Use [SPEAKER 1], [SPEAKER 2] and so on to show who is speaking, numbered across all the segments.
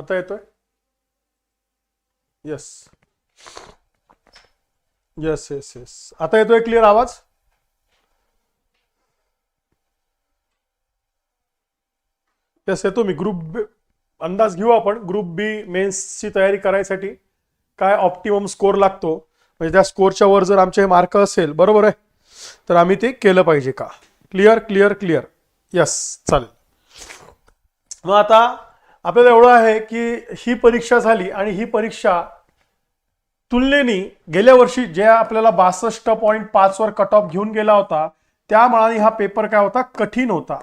[SPEAKER 1] आता येतोय? Yes yes yes yes आता येतोय क्लिअर आवाज? येस येतो मी. ग्रुप बी अंदाज घेऊ आपण. ग्रुप बी मेन्सची तयारी करायसाठी काय ऑप्टिमम स्कोर लागतो? म्हणजे त्या स्कोरच्या वर जर आमचे मार्क असेल बरोबर आहे? तर आम्ही ते केलं पाहिजे का? क्लिअर क्लिअर क्लिअर यस चालेल. मग आता आपल्याला एवढं आहे की ही परीक्षा झाली आणि ही परीक्षा तुलनेने गेल्या वर्षी ज्या आपल्याला बासष्ट पॉईंट पाचवर कट ऑफ घेऊन गेला होता त्या मानाने हा पेपर काय होता? कठीण होता.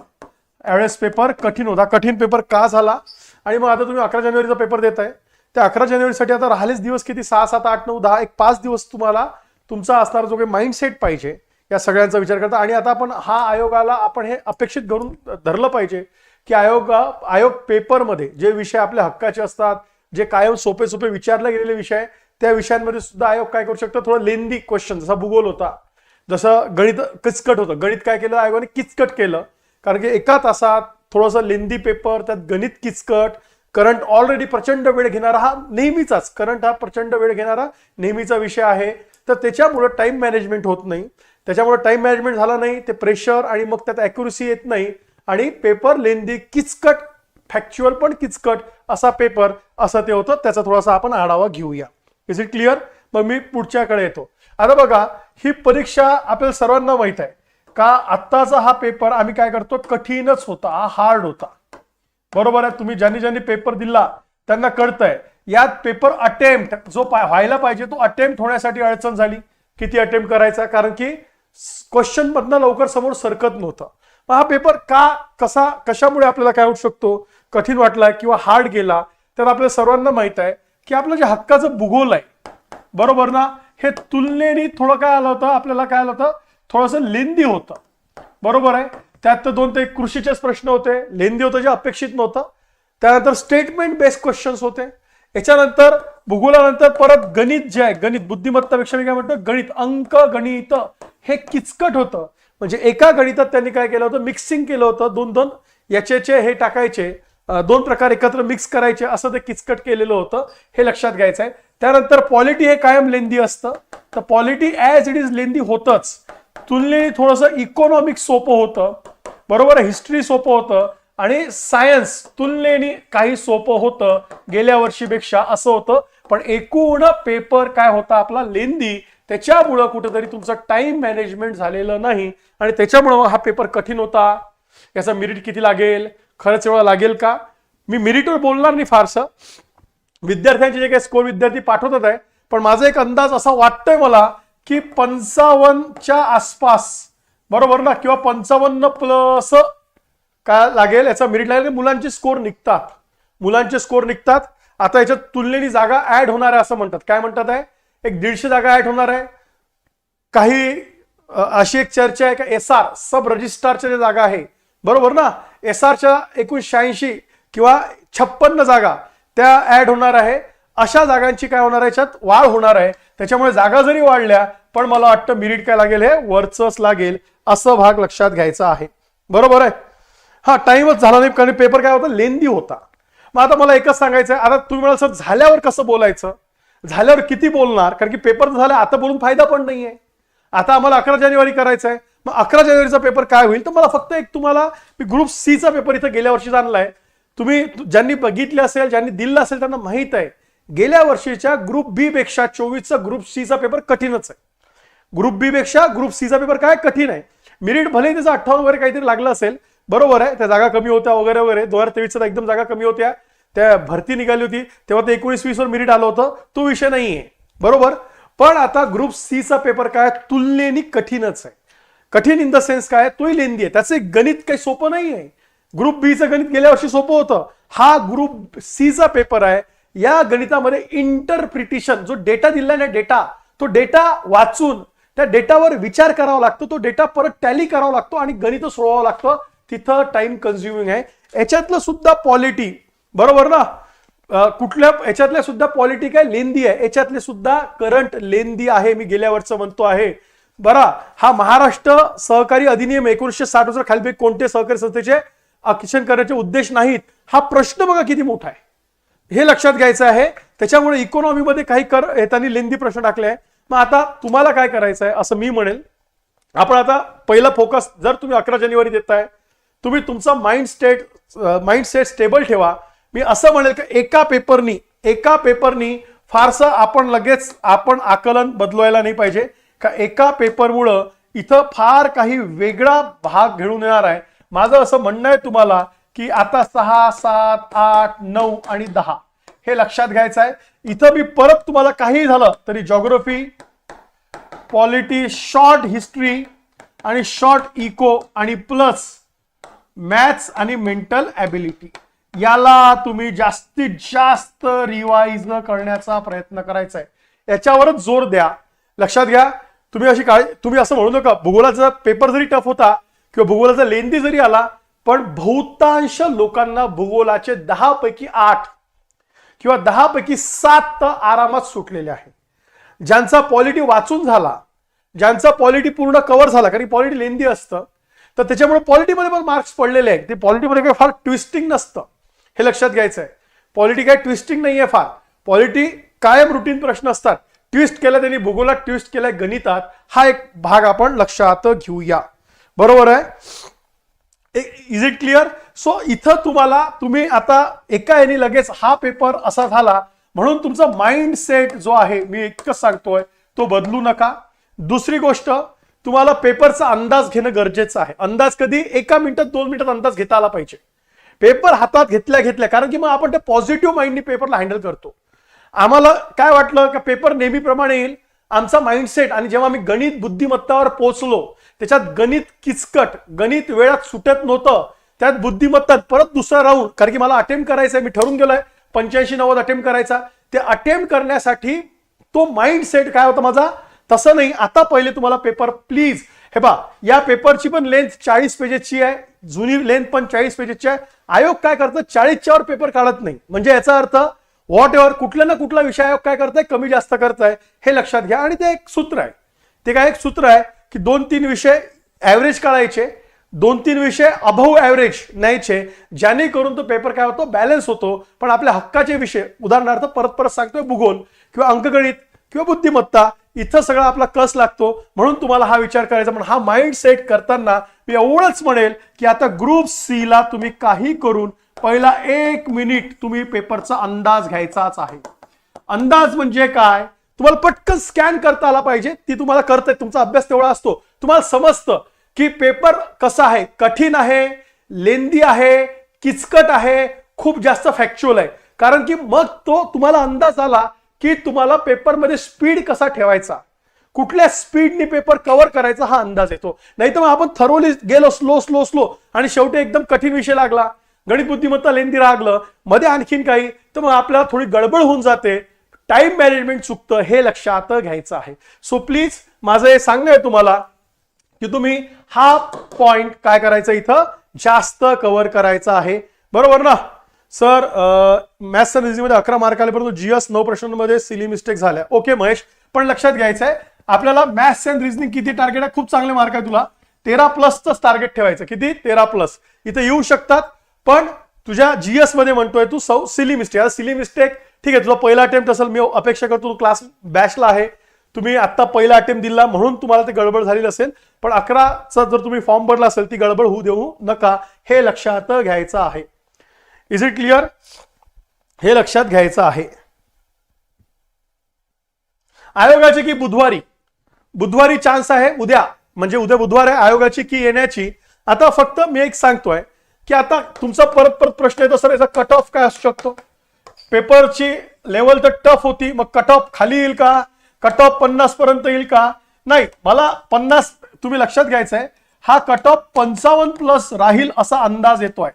[SPEAKER 1] यावेळेस पेपर कठीण होता. कठीण पेपर का झाला? आणि मग आता तुम्ही अकरा जानेवारीचा पेपर देताय. त्या अकरा जानेवारीसाठी आता राहिलेच दिवस किती? सहा सात आठ नऊ दहा एक पाच दिवस तुम्हाला तुमचा असणारा जो काही माइंडसेट पाहिजे या सगळ्यांचा विचार करता. आणि आता आपण हा आयोगाला आपण हे अपेक्षित करून धरलं पाहिजे. की आयोग आयोग पेपरमध्ये जे विषय आपल्या हक्काचे असतात जे कायम सोपे सोपे विचारले गेलेले विषय त्या विषयांमध्ये सुद्धा आयोग काय करू शकतो? थोडं लेंदी क्वेश्चन जसा भूगोल होता. जसं गणित किचकट होतं. गणित काय केलं? आयोगाने किचकट केलं. कारण की एका तासात थोडंसं लेंदी पेपर त्यात गणित किचकट करंट ऑलरेडी प्रचंड वेळ घेणारा हा नेहमीचाच करंट हा प्रचंड वेळ घेणारा नेहमीचा विषय आहे. तर त्याच्यामुळं टाईम मॅनेजमेंट होत नाही. त्याच्यामुळे टाईम मॅनेजमेंट झाला नाही. ते प्रेशर आणि मग त्यात अॅक्युरेसी येत नाही. आणि पेपर लेंदी किचकट फॅक्च्युअल पण किचकट असा पेपर असं ते होतं. त्याचा थोडासा आपण आढावा घेऊया. इज इट क्लिअर मग मी पुढच्याकडे येतो. आता बघा ही परीक्षा आपल्याला सर्वांना माहीत आहे. का आत्ताचा हा पेपर आम्ही काय करतो? कठीणच होता हा हार्ड होता. बरोबर आहे? तुम्ही ज्यांनी ज्यांनी पेपर दिला त्यांना कळतंय. यात पेपर अटेम्प्ट जो व्हायला पाहिजे तो अटेम्प्ट होण्यासाठी अडचण झाली. किती अटेम्प्ट करायचा? कारण की क्वेश्चन मधनं लवकर समोर सरकत नव्हतं. मग हा पेपर का कसा कशामुळे आपल्याला काय होऊ शकतो? कठीण वाटला किंवा हार्ड गेला? तर आपल्या सर्वांना माहीत आहे की आपलं जे हक्काचं भूगोल आहे बरोबर ना? हे तुलनेने थोडं काय आलं होतं? आपल्याला काय आलं होतं? थोडंसं लेंदी होतं. बरोबर आहे? त्यात तर दोन ते कृषीचेच प्रश्न होते. लेंदी होतं जे अपेक्षित नव्हतं. त्यानंतर स्टेटमेंट बेस्ड क्वेश्चन्स होते. याच्यानंतर भूगोलानंतर परत गणित जे आहे गणित बुद्धिमत्तापेक्षा मी काय म्हणतो? गणित अंक गणित हे किचकट होतं. म्हणजे एका गणितात त्यांनी काय केलं होतं? मिक्सिंग केलं होतं. दोन दोन याचे हे टाकायचे. दोन प्रकार एकत्र मिक्स करायचे. असं ते किचकट केलेलं होतं. हे लक्षात घ्यायचं आहे. त्यानंतर पॉलिटी हे कायम लेंदी असतं. तर polity as it is lengthy होतच. तुलनेने थोडंसं इकॉनॉमिक सोपं होतं. बरोबर? हिस्ट्री सोपं होतं. आणि सायन्स तुलनेने काही सोपं होतं. गेल्या वर्षीपेक्षा असं होतं. पण एकूण पेपर काय होता? आपला लेंदी. त्याच्यामुळं कुठंतरी तुमचं टाइम मॅनेजमेंट झालेलं नाही आणि त्याच्यामुळं हा पेपर कठीण होता. याचा मिरिट किती लागेल? खरंच एवढा लागेल का? मी मिरिटवर बोलणार नाही फारसं. विद्यार्थ्यांचे जे काही स्कोर विद्यार्थी पाठवतात आहे पण माझा एक अंदाज असा वाटतोय मला की पंचावन्नच्या आसपास बरोबर ना? किंवा पंचावन्न प्लस काय लागेल? याचा मिरिट लागेल मुलांचे स्कोर निघतात. मुलांचे स्कोर निघतात. आता याच्यात तुलनेनी जागा ऍड होणार आहे असं म्हणतात. काय म्हणतात आहे? एक दीडशे जागा ऍड होणार आहे. काही अशी एक चर्चा आहे का? एस आर सब रजिस्ट्रारच्या ज्या जागा आहे. बरोबर ना? एस आरच्या एकूण शहाऐंशी किंवा छप्पन्न जागा त्या ऍड होणार आहे. अशा जागांची काय होणार आहे? याच्यात वाढ होणार आहे. त्याच्यामुळे जागा जरी वाढल्या पण मला वाटतं मिरिट काय लागेल? हे वरचंच लागेल असं भाग लक्षात घ्यायचा आहे. बरोबर आहे? हा टाइमच झाला नाही. कारण पेपर काय होता? लेंदी होता. मग आता मला एकच सांगायचं आहे आता तुम्ही मला असं झाल्यावर कसं बोलायचं? झाल्यावर किती बोलणार? कारण की पेपर झाला आता बोलून फायदा पण नाही आहे आता आम्हाला अकरा जानेवारी करायचं आहे मग अकरा जानेवारीचा पेपर काय होईल? तर मला फक्त एक तुम्हाला मी ग्रुप सीचा पेपर इथं गेल्या वर्षी आणलाय. तुम्ही ज्यांनी बघितले असेल ज्यांनी दिलं असेल त्यांना माहीत आहे. गेल्या वर्षीच्या ग्रुप बी पेक्षा चोवीसचा ग्रुप सीचा पेपर कठीणच आहे. ग्रुप बी पेक्षा ग्रुप सीचा पेपर काय कठीण आहे? मिरिट भले त्याचा अठ्ठावन्न वगैरे काहीतरी लागलं असेल बरोबर आहे. त्या जागा कमी होत्या वगैरे वगैरे. दोन हजार तेवीसचा एकदम जागा कमी होत्या. त्या भरती निघाली होती तेव्हा ते एकोणीस वीस मिरिट आलं होतं. तो विषय नाहीये. बरोबर? पण आता ग्रुप सीचा पेपर काय? तुलनेने कठीणच आहे. कठीण इन द सेन्स काय? तोही लेंदी आहे. त्याचं गणित काही सोपं नाही आहे ग्रुप बीचं गणित गेल्या वर्षी सोपं होतं. हा ग्रुप सीचा पेपर आहे. या गणितामध्ये इंटरप्रिटेशन जो डेटा दिला ना डेटा तो डेटा वाचून त्या डेटावर विचार करावा लागतो तो डेटा परत टॅली करावा लागतो आणि गणित सोडवावं लागतं. तिथं टाइम कन्झ्युमिंग आहे. याच्यातलं सुद्धा पॉलिटी बरोबर ना? कुठल्या याच्यातल्या सुद्धा पॉलिटिकल लेंदी आहे. याच्यातले सुद्धा करंट लेंदी आहे मी गेल्या वर्षी म्हणतो आहे. बरा हा महाराष्ट्र सहकारी अधिनियम एकोणीसशे साठ हजार खालपे कोणते सहकारी संस्थेचे आकर्षण करण्याचे उद्देश नाहीत हा प्रश्न बघा किती मोठा आहे. हे लक्षात घ्यायचं आहे. त्याच्यामुळे इकॉनॉमीमध्ये काही कर त्यांनी लेंदी प्रश्न टाकले आहे. मग आता तुम्हाला काय करायचं आहे असं मी म्हणेल. आपण आता पहिला फोकस जर तुम्ही अकरा जानेवारी देताय तुम्ही तुमचा mind state mind state stable ठेवा. मी असं म्हणेल की एका पेपरनी एका पेपरनी फारसं आपण लगेच आपण आकलन बदलवायला नाही पाहिजे. का एका पेपरमुळं इथं फार काही वेगळा भाग घेऊन येणार आहे. माझं असं म्हणणं आहे तुम्हाला की आता सहा सात आठ नऊ आणि दहा हे लक्षात घ्यायचं आहे. इथं मी परत तुम्हाला काही झालं तरी जॉग्रफी पॉलिटी शॉर्ट हिस्ट्री आणि शॉर्ट इको आणि प्लस मॅथ्स आणि मेंटल ॲबिलिटी याला तुम्ही जास्तीत जास्त रिवाईज करण्याचा प्रयत्न करायचा आहे याच्यावरच जोर द्या. लक्षात घ्या तुम्ही अशी काळजी तुम्ही असं म्हणू नका भूगोलाचा पेपर जरी टफ होता किंवा भूगोलाचा लेंदी जरी आला पण बहुतांश लोकांना भूगोलाचे दहा पैकी आठ किंवा दहा पैकी सात तर आरामात सुटलेले आहे ज्यांचा पॉलिटी वाचून झाला ज्यांचा पॉलिटी पूर्ण कव्हर झाला कारण पॉलिटी लेंदी असतं तर त्याच्यामुळे पॉलिटीमध्ये पण मार्क्स पडलेले आहेत. ते पॉलिटीमध्ये काही फार ट्विस्टिंग नसतं. हे लक्षात घ्यायचं आहे पॉलिटी काय ट्विस्टिंग नाही आहे फार. पॉलिटी कायम रुटीन प्रश्न असतात. ट्विस्ट केला त्यांनी भूगोलात ट्विस्ट केलाय गणितात. हा एक भाग आपण लक्षात घेऊया. बरोबर आहे? इज इट क्लिअर सो इथं तुम्हाला तुम्ही आता एका याने लगेच हा पेपर असा झाला म्हणून तुमचा माइंड सेट जो आहे मी इतकंच सांगतोय तो बदलू नका. दुसरी गोष्ट तुम्हाला पेपरचा अंदाज घेणं गरजेचं आहे. अंदाज कधी? एका मिनिटात दोन मिनिटात अंदाज घेता आला पाहिजे. पेपर हातात घेतल्या घेतल्या कारण की मग आपण ते पॉझिटिव्ह माइंडनी पेपरला हँडल करतो. आम्हाला काय वाटलं का पेपर नेहमीप्रमाणे येईल? आमचा माइंडसेट आणि जेव्हा मी गणित बुद्धिमत्तावर पोहोचलो त्याच्यात गणित किचकट गणित वेळात सुटत नव्हतं. त्यात बुद्धिमत्ता परत दुसरा राऊंड कारण की मला अटेम्प्ट करायचं आहे मी ठरून गेलोय पंच्याऐंशी नव्वद अटेम्प्ट करायचा. ते अटेम्प्ट करण्यासाठी तो माइंडसेट काय होता माझा? तसं नाही. आता पहिले तुम्हाला पेपर प्लीज हे बा या पेपरची पण लेंथ चाळीस पेजेसची आहे जुनी लेंथ पण चाळीस पेजेसची आहे. आयोग काय करतं? चाळीसच्या वर पेपर काढत नाही. म्हणजे याचा अर्थ व्हॉट एव्हर कुठला ना कुठला विषय आयोग काय करताय? कमी जास्त करताय. हे लक्षात घ्या. आणि ते एक सूत्र आहे. ते काय एक सूत्र आहे की दोन तीन विषय ॲव्हरेज काढायचे दोन तीन विषय अभव ॲव्हरेज न्यायचे ज्याने करून तो पेपर काय होतो? बॅलन्स होतो. पण आपल्या हक्काचे विषय उदाहरणार्थ परत परत सांगतोय भूगोल किंवा अंकगणित किंवा बुद्धिमत्ता इथं सगळा आपला कस लागतो म्हणून तुम्हाला हा विचार करायचा. पण हा माइंड सेट करताना मी एवढंच म्हणेल की आता ग्रुप सी ला तुम्ही काही करून पहिला एक मिनिट तुम्ही पेपरचा अंदाज घ्यायचाच आहे. अंदाज म्हणजे काय? तुम्हाला पटकन स्कॅन करता आला पाहिजे. ती तुम्हाला करते तुमचा अभ्यास तेवढा असतो. तुम्हाला समजतं की पेपर कसा आहे? कठीण आहे? लेंदी आहे? किचकट आहे? खूप जास्त फॅक्च्युअल आहे. कारण की मग तो तुम्हाला अंदाज आला की तुम्हाला पेपरमध्ये स्पीड कसा ठेवायचा? कुठल्या स्पीडने पेपर कव्हर करायचा हा अंदाज येतो. नाही तर मग आपण थरोली गेलो स्लो स्लो स्लो आणि शेवटी एकदम कठीण विषय लागला. गणित बुद्धिमत्ता लेंदी लागलं मध्ये आणखीन काही. तर मग आपल्याला थोडी गडबड होऊन जाते. टाइम मॅनेजमेंट चुकतं हे लक्षात घ्यायचं आहे. सो प्लीज माझं हे सांगणं आहे तुम्हाला की तुम्ही हा पॉइंट काय करायचा इथं? जास्त कव्हर करायचा आहे. बरोबर ना? सर मॅथ्स अँड रिझनिंग अकरा मार्क आले परंतु जीएस नऊ प्रश्नांमध्ये सिली मिस्टेक झाल्या. ओके महेश पण लक्षात घ्यायचं आहे आपल्याला मॅथ्स अँड रिझनिंग किती टार्गेट आहे? खूप चांगले मार्क आहे तुला. तेरा प्लसच टार्गेट ठेवायचं. किती? तेरा प्लस इथे येऊ शकतात पण तुझ्या जीएसमध्ये म्हणतोय तू सौ सिली मिस्टेक आता सिली मिस्टेक ठीक आहे तुझा पहिला अटेम्प्ट असेल मी अपेक्षा करतो तू क्लास बॅचला आहे. तुम्ही आता पहिला अटेम्प्ट दिला म्हणून तुम्हाला ते गडबड झालेली असेल. पण अकराचा जर तुम्ही फॉर्म भरला असेल ती गडबड होऊ देऊ नका. हे लक्षात घ्यायचं आहे. इज इट क्लिअर हे लक्षात घ्यायचं आहे. आयोगाची की बुधवारी? बुधवारी चान्स आहे उद्या. म्हणजे उद्या बुधवार आहे आयोगाची की येण्याची. आता फक्त मी एक सांगतोय की आता तुमचा परत परत प्रश्न येतो सर याचा कट ऑफ काय असू शकतो? पेपरची लेवल तर टफ होती मग कट ऑफ खाली येईल का? कट ऑफ पन्नास पर्यंत येईल का? नाही मला पन्नास तुम्ही लक्षात घ्यायचं आहे हा कट ऑफ पंचावन्न प्लस राहील असा अंदाज येतोय.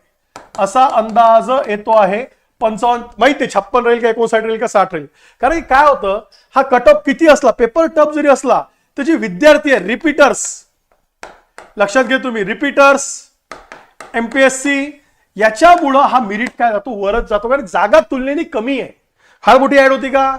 [SPEAKER 1] असा अंदाज येतो आहे. पंचावन्न माहिती छप्पन राहील का एकोणसाठ राहील का साठ राहील. कारण काय होतं हा कट ऑफ किती असला पेपर टफ जरी असला तर जे विद्यार्थी आहे रिपीटर्स लक्षात घे तुम्ही रिपीटर्स एमपीएससी याच्यामुळं हा मिरिट काय जातो वरच जातो. कारण जागा तुलनेने कमी आहे. फार मोठी ऍड होती का?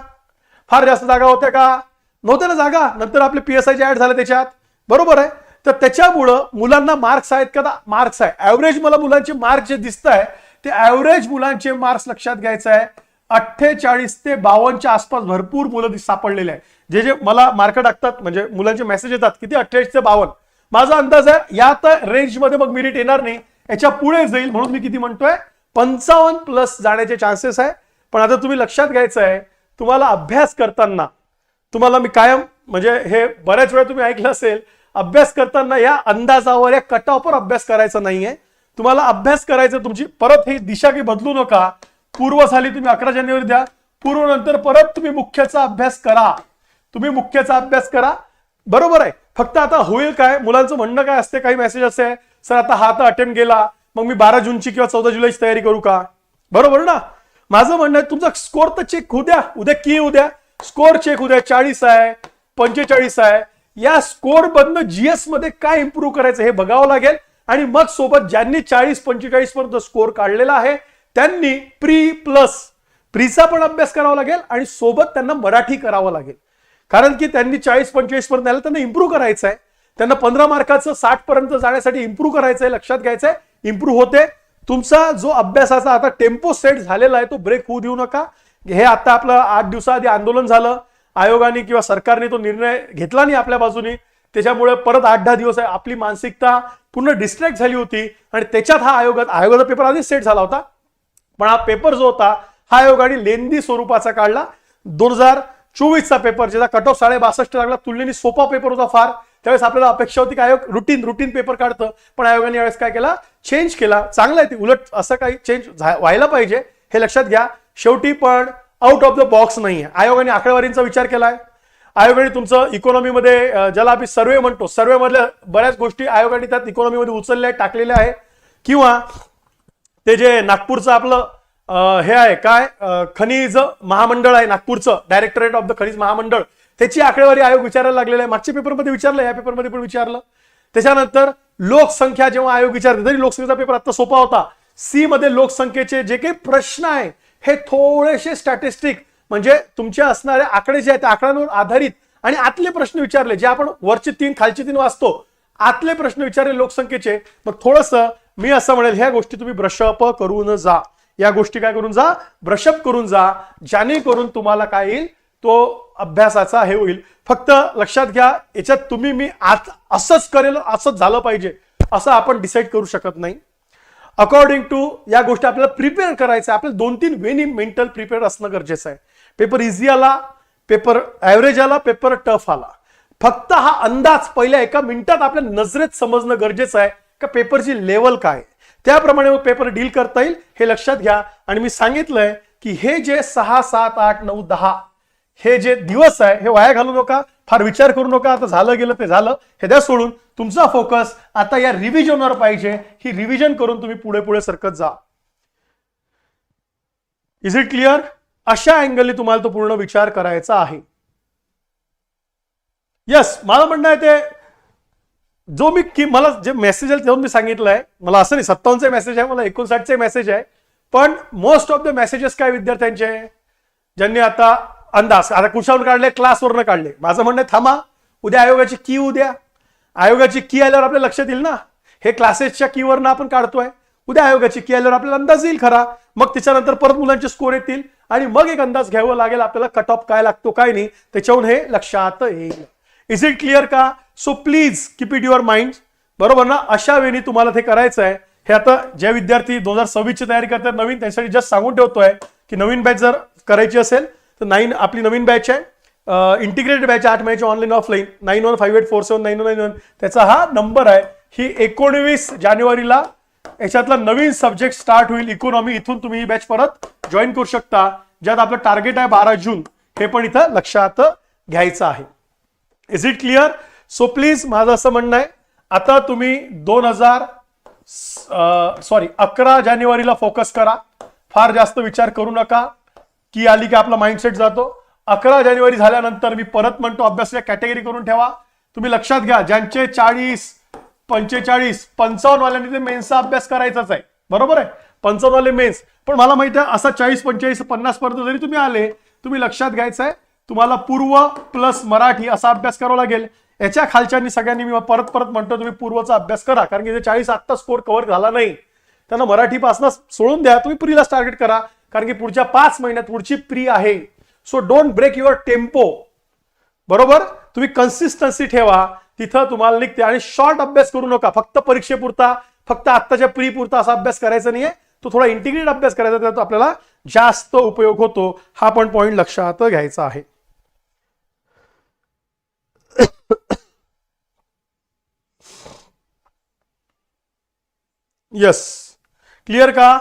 [SPEAKER 1] फार जास्त जागा होत्या का? नव्हत्या ना जागा. नंतर आपले पी ऍड झाले त्याच्यात. बरोबर आहे. तर त्याच्यामुळं मुलांना मार्क्स आहेत का? मार्क्स आहे. ऍव्हरेज मला मुलांचे मार्क्स जे दिसत आहे ते ऍव्हरेज मुलांचे मार्क्स लक्षात घ्यायचं आहे अठ्ठेचाळीस ते बावनच्या आसपास भरपूर मुलं सापडलेले आहे जे जे मला मार्क टाकतात म्हणजे मुलांचे मेसेज येतात किती? अठ्ठेचाळीस ते बावन्न. माझा अंदाज आहे या तर रेंजमध्ये मग मिरिट येणार नाही. याच्यापुढे जाईल म्हणून मी किती म्हणतोय पंचावन्न प्लस जाण्याचे चान्सेस आहे. पण आता तुम्ही लक्षात घ्यायचं आहे तुम्हाला अभ्यास करताना तुम्हाला मी कायम म्हणजे हे बऱ्याच वेळा तुम्ही ऐकलं असेल अभ्यास करताना या अंदाजावर या कटावर अभ्यास करायचा नाहीये. तुम्हाला अभ्यास करायचा तुमची परत ही दिशा काही बदलू नका. पूर्व साली तुम्ही अकरा जानेवारी द्या. पूर्व नंतर परत तुम्ही मुख्याचा अभ्यास करा. तुम्ही मुख्याचा अभ्यास करा. बरोबर आहे. फक्त आता होईल काय? मुलांचं म्हणणं काय असते? काही मेसेज असते. सर आता हा तर अटेम्प्ट गेला. मग मी बारा जूनची किंवा चौदा जुलैची तयारी करू का? बरोबर ना? माझं म्हणणं आहे तुमचा स्कोर तर चेक होऊ द्या. उद्या की उद्या स्कोर चेक होद्या चाळीस आहे. पंचेचाळीस आहे. या स्कोर बदनं जीएसमध्ये काय इम्प्रूव्ह करायचं हे बघावं लागेल. आणि मग सोबत ज्यांनी चाळीस पंचेचाळीस पर्यंत स्कोर काढलेला आहे त्यांनी प्री प्लस प्रीचा पण अभ्यास करावा लागेल आणि सोबत त्यांना मराठी करावं लागेल. कारण की त्यांनी चाळीस पंचेचाळीस पर्यंत आलं त्यांना इम्प्रूव्ह करायचं आहे त्यांना पंधरा मार्काचं साठ पर्यंत जाण्यासाठी इम्प्रूव्ह करायचं आहे लक्षात घ्यायचं आहे इम्प्रूव्ह होते. तुमचा जो अभ्यासाचा आता टेम्पो सेट झालेला आहे तो ब्रेक होऊ देऊ नका. हे आता आपलं आठ दिवसाआधी आंदोलन झालं. आयोगाने किंवा सरकारने तो निर्णय घेतला नाही आपल्या बाजूने. त्याच्यामुळे परत आठ दहा दिवस आहे आपली मानसिकता पूर्ण डिस्ट्रॅक्ट झाली होती आणि त्याच्यात हा आयोगात आयोगाचा पेपर आधीच सेट झाला होता. पण हा पेपर जो होता हा आयोगाने लेंदी स्वरूपाचा काढला. दोन हजार चोवीसचा पेपर ज्याचा कट ऑफ साडे बासष्ट लागला तुलनेने सोपा पेपर होता फार. त्यावेळेस आपल्याला अपेक्षा होती की आयोग रुटीन रुटीन पेपर काढतं. पण आयोगाने यावेळेस काय केला? चेंज केला. चांगलं आहे ते. उलट असं काही चेंज व्हायला पाहिजे. हे लक्षात घ्या. शेवटी पण आउट ऑफ द बॉक्स नाही आहे आयोगाने आकडेवारींचा विचार केलाय. आयोगाने तुमचं इकॉनॉमीमध्ये ज्याला आम्ही सर्वे म्हणतो सर्वे मधल्या बऱ्याच गोष्टी आयोगाने त्यात इकॉनॉमीमध्ये उचलल्या आहेत, टाकलेल्या आहे किंवा ते जे नागपूरचं आपलं हे आहे काय खनिज महामंडळ आहे नागपूरचं डायरेक्टरेट ऑफ द खनिज महामंडळ त्याची आकडेवारी आयोग विचारायला लागलेला आहे. मागच्या पेपरमध्ये विचारलं या पेपरमध्ये पण विचारलं. त्याच्यानंतर लोकसंख्या जेव्हा आयोग विचारते तरी लोकसंख्येचा पेपर आता सोपा होता. सी मध्ये लोकसंख्येचे जे काही प्रश्न आहे हे थोडेसे स्टॅटिस्टिक म्हणजे तुमचे असणारे आकडे जे आहेत त्या आकड्यांवर आधारित आणि आतले प्रश्न विचारले जे आपण वरचे तीन खालचे तीन वाचतो आतले प्रश्न विचारले लोकसंख्येचे मग थोडस मी असं म्हणेल ह्या गोष्टी तुम्ही ब्रशअप करून जा. या गोष्टी काय करून जा? ब्रशअप करून जा जेणेकरून तुम्हाला काय येईल? तो अभ्यासाचा हे होईल. फक्त लक्षात घ्या याच्यात तुम्ही मी आत असंच करेल असंच झालं पाहिजे असं आपण डिसाईड करू शकत नाही. अकॉर्डिंग टू या गोष्टी आपल्याला प्रिपेअर करायचं आहे. आपल्याला दोन तीन वेनी मेंटल प्रिपेअर असणं गरजेचं आहे. पेपर इझी आला पेपर ॲव्हरेज आला पेपर टफ आला. फक्त हा अंदाज पहिल्या एका मिनिटात आपल्या नजरेत समजणं गरजेचं आहे का पेपरची लेवल काय आहे. त्याप्रमाणे मग पेपर डील करता येईल हे लक्षात घ्या. आणि मी सांगितलंय की हे जे सहा सात आठ नऊ दहा हे जे दिवस आहे हे वाया घालू नका फार विचार करू नका. आता झालं गेलं ते झालं हे द्या सोडून. तुमचा फोकस आता या रिव्हिजनवर पाहिजे. ही रिव्हिजन करून तुम्ही पुढे पुढे सरकत जा. इज इट क्लिअर अशा अँगलने तुम्हाला तो पूर्ण विचार करायचा आहे. यस मला म्हणणं आहे ते जो मी की मला जे मेसेज आहे तेव्हा मी सांगितलंय. मला असं नाही सत्तावन्नचे मेसेज आहे मला एकोणसाठचे मेसेज आहे. पण मोस्ट ऑफ द मेसेजेस काय विद्यार्थ्यांचे? ज्यांनी आता अंदाज आता कुशावर काढले क्लासवरनं काढले. माझं म्हणणं आहे, थांबा. उद्या आयोगाची की उद्या. आयोगाची की आल्यावर आपल्या लक्षात येईल ना? हे क्लासेसच्या कीवरनं आपण काढतोय. उद्या आयोगाची की आल्यावर आपल्याला अंदाज येईल खरा. मग त्याच्यानंतर परत मुलांचे स्कोर येतील आणि मग एक अंदाज घ्यावा लागेल आपल्याला कट ऑफ काय लागतो काय नाही त्याच्याहून हे लक्षात येईल. इज इट क्लिअर का? So please keep it your mind बरोबर ना? अशा वेळी तुम्हाला ते करायचं आहे हे आता जे विद्यार्थी दोन हजार सव्वीसची तयारी करतात नवीन त्यांच्यासाठी जस्ट सांगून ठेवतोय की नवीन बॅच जर करायची असेल तर नाईन आपली नवीन बॅच आहे. इंटिग्रेटेड बॅच आठ महिन्याची online offline nine one five eight four seven nine nine one त्याचा हा नंबर आहे. ही एकोणवीस जानेवारीला याच्यातला नवीन सब्जेक्ट स्टार्ट होईल. इकॉनॉमी इथून तुम्ही ही बॅच परत जॉईन करू शकता. ज्यात आपलं टार्गेट आहे बारा जून. हे पण इथं लक्षात घ्यायचं आहे. Is it clear so please माझं असं म्हणणं आहे. आता तुम्ही दोन हजार सॉरी अकरा जानेवारीला फोकस करा. फार जास्त विचार करू नका. की आली की आपला माइंडसेट जातो. अकरा जानेवारी झाल्यानंतर मी परत म्हणतो अभ्यासाच्या कॅटेगरी करून ठेवा. तुम्ही लक्षात घ्या ज्यांचे चाळीस पंचेचाळीस पंचावन्न वाल्यांनी ते मेन्सचा अभ्यास करायचाच आहे. बरोबर आहे? पंचावन्न वाले मेन्स पण मला माहिती आहे असा चाळीस पंचेचाळीस पन्नास पर्यंत जरी तुम्ही आले तुम्ही लक्षात घ्यायचं आहे तुम्हाला पूर्व प्लस मराठी असा अभ्यास करावा लागेल. याच्या खालच्यांनी सगळ्यांनी मी परत परत म्हणतो तुम्ही पूर्वचा अभ्यास करा कारण की जे चाळीस आत्ता स्कोर कव्हर झाला नाही. त्यांना मराठीपासून सोडून द्या तुम्ही प्रीलाच टार्गेट करा कारण की पुढच्या पाच महिन्यात पुढची प्री आहे. So don't break your tempo बरोबर? तुम्ही कन्सिस्टन्सी ठेवा. तिथं तुम्हाला निघते. आणि शॉर्ट अभ्यास करू नका. फक्त परीक्षेपुरता फक्त आत्ताच्या प्री पुरता असा अभ्यास करायचा नाहीये. तो थोडा इंटिग्रेट अभ्यास करायचा त्यात आपल्याला जास्त उपयोग होतो. हा पण पॉईंट लक्षात घ्यायचा आहे. येस क्लिअर का?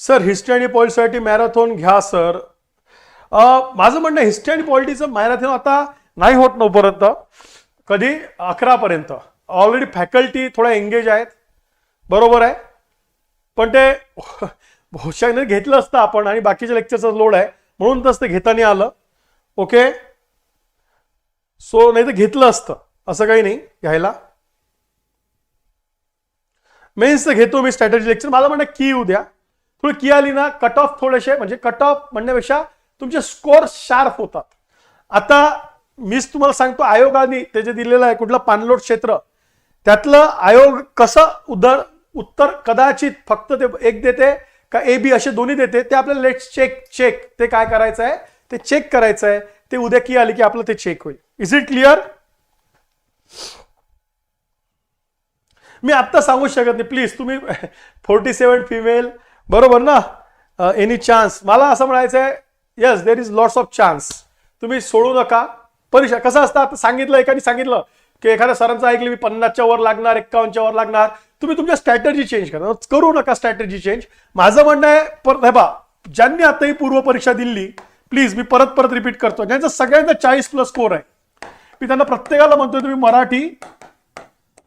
[SPEAKER 1] सर हिस्ट्री आणि पॉलिटीसाठी मॅरेथॉन घ्या सर माझं म्हणणं हिस्ट्री आणि पॉलिटीचं मॅरेथॉन आता नाही होत नऊपर्यंत कधी? अकरापर्यंत. ऑलरेडी फॅकल्टी थोड्या एंगेज आहेत. बरोबर आहे. पण ते होशाने घेतलं असतं आपण आणि बाकीच्या लेक्चरचा लोड आहे. म्हणून तसं ते घेता नाही आलं. ओके सो नाही तर घेतलं असतं. असं काही नाही घ्यायला. मेन्स तर घेतो मी स्ट्रॅटेजी लेक्चर मला म्हणणं की उद्या थोडी की आली ना कट ऑफ थोडेसे म्हणजे कट ऑफ म्हणण्यापेक्षा तुमचे स्कोर शार्प होतात. आता मीच तुम्हाला सांगतो आयोगाने ते जे दिलेलं आहे कुठलं पाणलोट क्षेत्र त्यातलं आयोग कसं उदर उत्तर कदाचित फक्त ते एक देते का ए बी असे दोन्ही देते ते आपल्याला लेट चेक चेक ते काय करायचं आहे ते चेक करायचं आहे ते उद्या की आली की आपलं ते चेक होईल. इज इट क्लिअर मी आत्ता सांगू शकत नाही. प्लीज तुम्ही फोर्टी सेवन फिमेल बरोबर ना? एनी चान्स मला असं म्हणायचं आहे yes there is lots of chance तुम्ही सोडू नका. परीक्षा कसं असतं? आता सांगितलं एकाने सांगितलं की एखाद्या सरांचं ऐकलं मी पन्नासच्या वर लागणार एक्कावनच्या वर लागणार. तुम्ही तुमच्या स्ट्रॅटर्जी चेंज करा. करू नका स्ट्रॅटर्जी चेंज माझं म्हणणं आहे पर बा ज्यांनी आता ही पूर्व परीक्षा दिली प्लीज मी परत परत रिपीट करतो. ज्यांचा सगळ्यांचा चाळीस प्लस स्कोर आहे मी त्यांना प्रत्येकाला म्हणतोय तुम्ही मराठी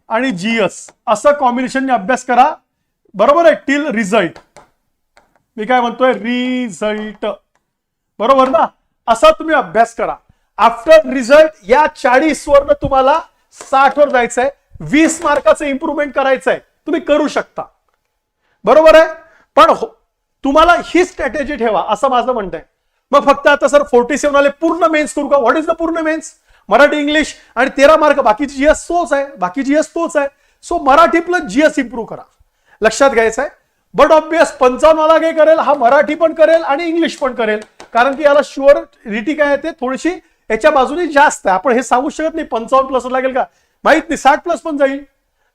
[SPEAKER 1] आणि जीएस असं कॉम्बिनेशनने अभ्यास करा. बरोबर आहे टिल रिझल्ट मी काय म्हणतोय? रिझल्ट बरोबर ना? असा तुम्ही अभ्यास करा. आफ्टर रिझल्ट या चाळीस वरनं तुम्हाला साठ वर जायचंय वीस मार्काचं इम्प्रुव्हमेंट करायचंय. तुम्ही करू शकता. बरोबर आहे? पण हो- तुम्हाला ही स्ट्रॅटेजी ठेवा असं माझं म्हणणं आहे. मग फक्त आता सर फोर्टी सेव्हन आले पूर्ण मेन्स करू का? व्हॉट इज द पूर्ण मेन्स मराठी इंग्लिश आणि तेरा मार्क बाकीची जीएस तोच आहे. बाकी जीएस तोच आहे. So Marathi plus GS improve करा. लक्षात घ्यायचं आहे बट ऑब्विस पंचावन्नला काही करेल हा मराठी पण करेल आणि इंग्लिश पण करेल. कारण की याला शुअर रिटी काय आहे ते थोडीशी याच्या बाजूने जास्त आहे. आपण हे सांगू शकत नाही पंचावन्न प्लस लागेल का? माहीत नाही साठ प्लस पण जाईल.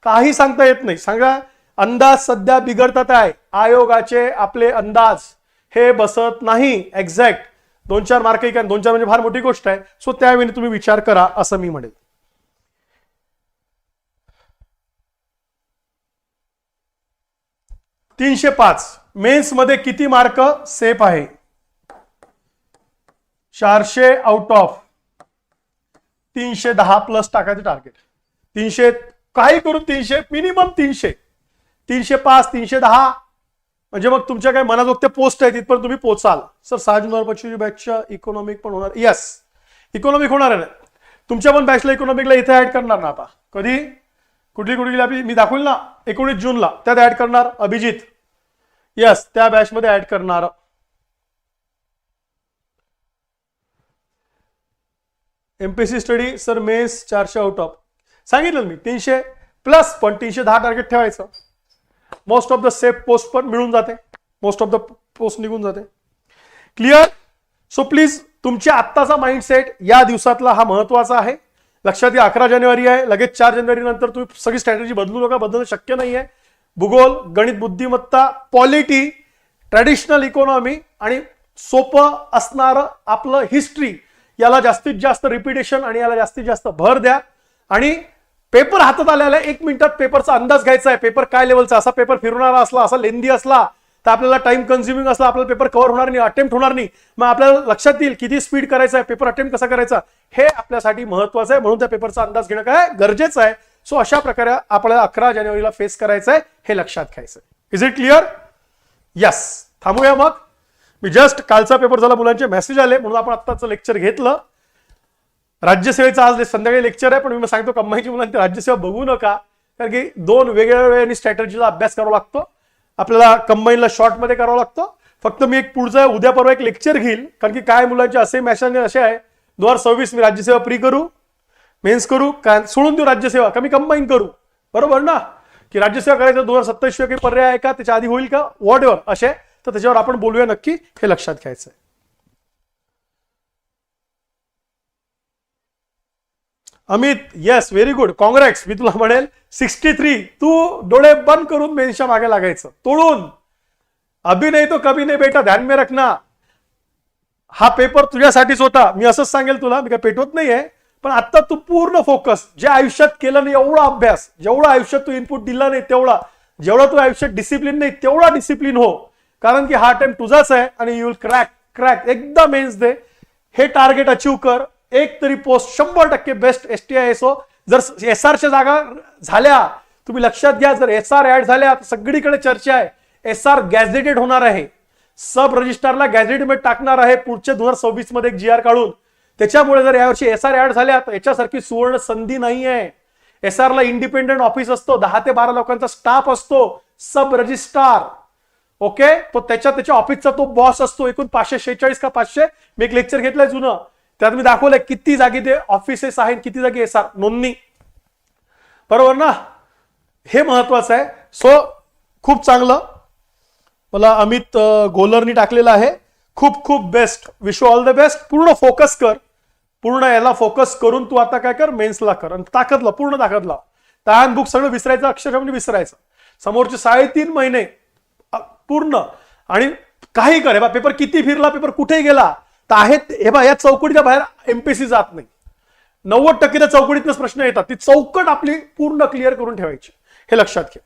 [SPEAKER 1] काही सांगता येत नाही. सांगा अंदाज सध्या बिघडतात आहे. आयोगाचे आपले अंदाज हे बसत नाही एक्झॅक्ट दोन चार मार्क काय दोन चार म्हणजे फार मोठी गोष्ट आहे. सो त्यावेळी तुम्ही विचार करा असं मी म्हणेल तीनशे पाच. मेन्समध्ये किती मार्क सेफ आहे? चारशे आउट ऑफ तीनशे दहा प्लस टाकायचं टार्गेट तीनशे काही करून तीनशे मिनिमम तीनशे. तीनशे पाच तीनशे दहा. म्हणजे मग तुमच्या काही मनात ते पोस्ट आहे तिथपर्यंत तुम्ही पोचाल. सर सहा जुन्नर पंचवीस बॅचच्या इकॉनॉमिक पण होणार. येस इकॉनॉमिक होणार आहे ना. तुमच्या पण बॅचला इकॉनॉमिकला इथे ऍड करणार ना आता. कधी? कुठली कुठली आपली मी दाखवेल ना. एकोणीस जूनला. त्यात ऍड करणार अभिजित. येस त्या बॅचमध्ये ऍड करणार. M P C study sir mess चारशे आउट ऑफ सांगितलं मी तीनशे प्लस पण तीनशे दहा टार्गेट ठेवायचं. Most of the safe post पण मिळून जाते. मोस्ट ऑफ द पोस्ट निघून जाते. क्लिअर सो प्लीज तुमच्या आत्ताचा माइंडसेट या दिवसातला हा महत्त्वाचा आहे. लक्षात या अकरा जानेवारी आहे लगेच चार जानेवारी नंतर तुम्ही सगळी स्ट्रॅटेजी बदलू नका बदलणं शक्य नाही आहे भूगोल गणित बुद्धिमत्ता पॉलिटी ट्रॅडिशनल इकॉनॉमी आणि सोपं असणारं आपलं हिस्ट्री याला जास्तीत जास्त रिपिटेशन आणि याला जास्तीत जास्त भर द्या. आणि पेपर हातात आलेला आहे एक मिनिटात पेपरचा अंदाज घ्यायचा आहे. पेपर काय लेवलचा असा पेपर फिरवणारा असला असा लेंदी असला तर आपल्याला टाइम कन्झ्युमिंग असला आपला पेपर कव्हर होणार नाही अटेम्प्ट होणार नाही. मग आपल्याला लक्षात येईल किती स्पीड करायचा आहे पेपर अटेम्प्ट कसा करायचा? हे आपल्यासाठी महत्वाचं आहे. म्हणून त्या पेपरचा अंदाज घेणं काय गरजेचं आहे. सो अशा प्रकारे आपल्याला अकरा जानेवारीला फेस करायचं आहे हे लक्षात घ्यायचं इज इट क्लिअर यस थांबूया मग. मी जस्ट कालचा पेपर झाला मुलांचे मेसेज आले म्हणून आपण आत्ताचं लेक्चर घेतलं. राज्यसेवेचं आज संध्याकाळी लेक्चर आहे पण मी सांगतो कम्माईची मुलांची राज्यसेवा बघू नका. कारण की दोन वेगळ्या वेळाने स्ट्रॅटर्जीचा अभ्यास करावा लागतो. आपल्याला कंबाईनला शॉर्टमध्ये करावा लागतो. फक्त मी एक पुढचा उद्या परवा एक लेक्चर घेईल. कारण की काय मुलांचे असे मॅसेज असे आहे दोन हजार सव्वीस मी राज्यसेवा प्री करू मेन्स करू का सोडून देऊ राज्यसेवा का मी कंबाईन करू? बरोबर ना? की राज्यसेवा करायचं दोन हजार सत्तावीस काही पर्याय आहे का? त्याच्या आधी होईल का? वॉट एव्हर असे. तर त्याच्यावर आपण बोलूया नक्की हे लक्षात घ्यायचं आहे. Amit yes very good congrats मी तुला म्हणेल सिक्स्टी थ्री तू डोळे बंद करून मेनच्या मागे लागायचं. तोडून. अभिनय तो कभी नाही बेटा ध्यान में रखना. हा पेपर तुझ्यासाठीच होता. मी असंच सांगेल तुला मी काय पेटवत नाहीये. पण आता तू पूर्ण फोकस जे आयुष्यात केलं नाही एवढा अभ्यास. जेवढा आयुष्यात तू इनपुट दिला नाही तेवढा. जेवढा तू आयुष्यात डिसिप्लिन नाही तेवढा डिसिप्लिन हो. कारण की हा अटेम्प्ट तुझाच आहे आणि यू विल क्रॅक क्रॅक एकदा मेन्स दे. हे टार्गेट अचीव कर. एक तरी पोस्ट शंभर टक्के best S T I S O जर एस आरच्या जागा झाल्या तुम्ही लक्षात घ्या जर एस आर ऍड झाल्या तर सगळीकडे चर्चा आहे. एस आर गॅझेटेड होणार आहे. सब रजिस्ट्रारला गॅझेटमध्ये टाकणार आहे. पुढच्या दोन हजार सव्वीसमध्ये एक जी आर काढून. त्याच्यामुळे जर यावर्षी एस आर ऍड झाल्या तर याच्यासारखी सुवर्ण संधी नाही आहे एस आर ला इंडिपेंडेंट ऑफिस असतो. दहा ते बारा लोकांचा स्टाफ असतो. सब रजिस्ट्रार ओके तो त्याच्या त्याच्या ऑफिसचा तो बॉस असतो एकूण पाचशे शेहेचाळीस का पाचशे? मी एक लेक्चर घेतलंय जुनं. त्यात मी दाखवलंय किती जागी ते ऑफिसेस आहेत किती जागी एस आर नोंदणी. बरोबर ना? हे महत्वाचं आहे. सो खूप चांगलं. मला अमित गोलरनी टाकलेलं आहे. खूप खूप best wish all the best पूर्ण फोकस कर. पूर्ण याला फोकस करून तू आता काय कर? मेन्सला कर. आणि ताकद लाव पूर्ण ताकद लाव तहान बुक सगळं विसरायचं अक्षरशः म्हणजे विसरायचं. समोरचे साडेतीन महिने पूर्ण. आणि काही कर हे बा पेपर किती फिरला पेपर कुठे गेला तर आहेत हे बा या चौकटीच्या बाहेर एमपीसी जात नाही. नव्वद टक्के त्या चौकटीतनंच प्रश्न येतात. ती चौकट आपली पूर्ण क्लिअर करून ठेवायची. हे लक्षात घ्या.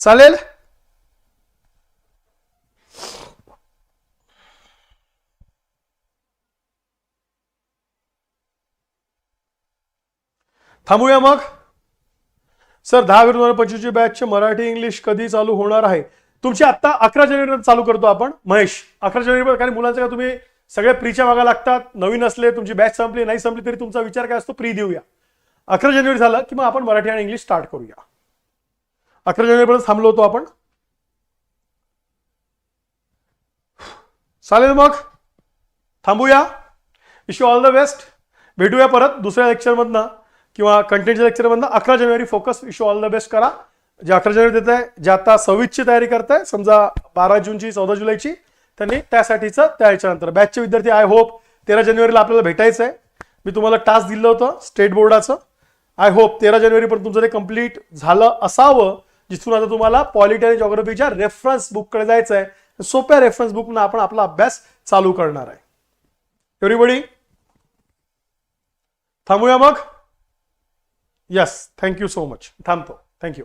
[SPEAKER 1] चालेल? थांबूया मग. सर दहा विरुद्ध पंचवीसची बॅचचे मराठी इंग्लिश कधी चालू होणार आहे? तुमची आत्ता अकरा जानेवारी चालू करतो आपण. महेश अकरा जानेवारी कारण मुलांचं का तुम्ही सगळ्या प्रीच्या मागा लागतात नवीन असले तुमची बॅच संपली नाही संपली तरी तुमचा विचार काय असतो? प्री देऊया. अकरा जानेवारी झालं की मग आपण मराठी आणि इंग्लिश स्टार्ट करूया. अकरा जानेवारीपर्यंत थांबलो होतो आपण. चालेल मग? थांबूया. विश ऑल द बेस्ट भेटूया परत दुसऱ्या लेक्चरमधनं किंवा कंटेंटच्या लेक्चरमधनं अकरा जानेवारी focus wish all the best करा. जे अकरा जानेवारी देत आहे जे आता सव्वीसची तयारी करताय समजा बारा जूनची चौदा जुलैची त्यांनी त्यासाठीचं त्या याच्यानंतर बॅचचे विद्यार्थी आय होप तेरा जानेवारीला आपल्याला भेटायचं आहे मी तुम्हाला टास्क दिलं होतं स्टेट बोर्डाचं आय होप तेरा जानेवारीपर्यंत तुमचं ते कंप्लीट झालं असावं जिथून आता तुम्हाला पॉलिटी आणि जॉग्रफीच्या रेफरन्स बुककडे जायचं आहे सोप्या रेफरन्स बुकनं आपण आपला अभ्यास चालू करणार आहे. एव्हरीबडी थांबूया मग? Yes thank you so much थांबतो. Thank you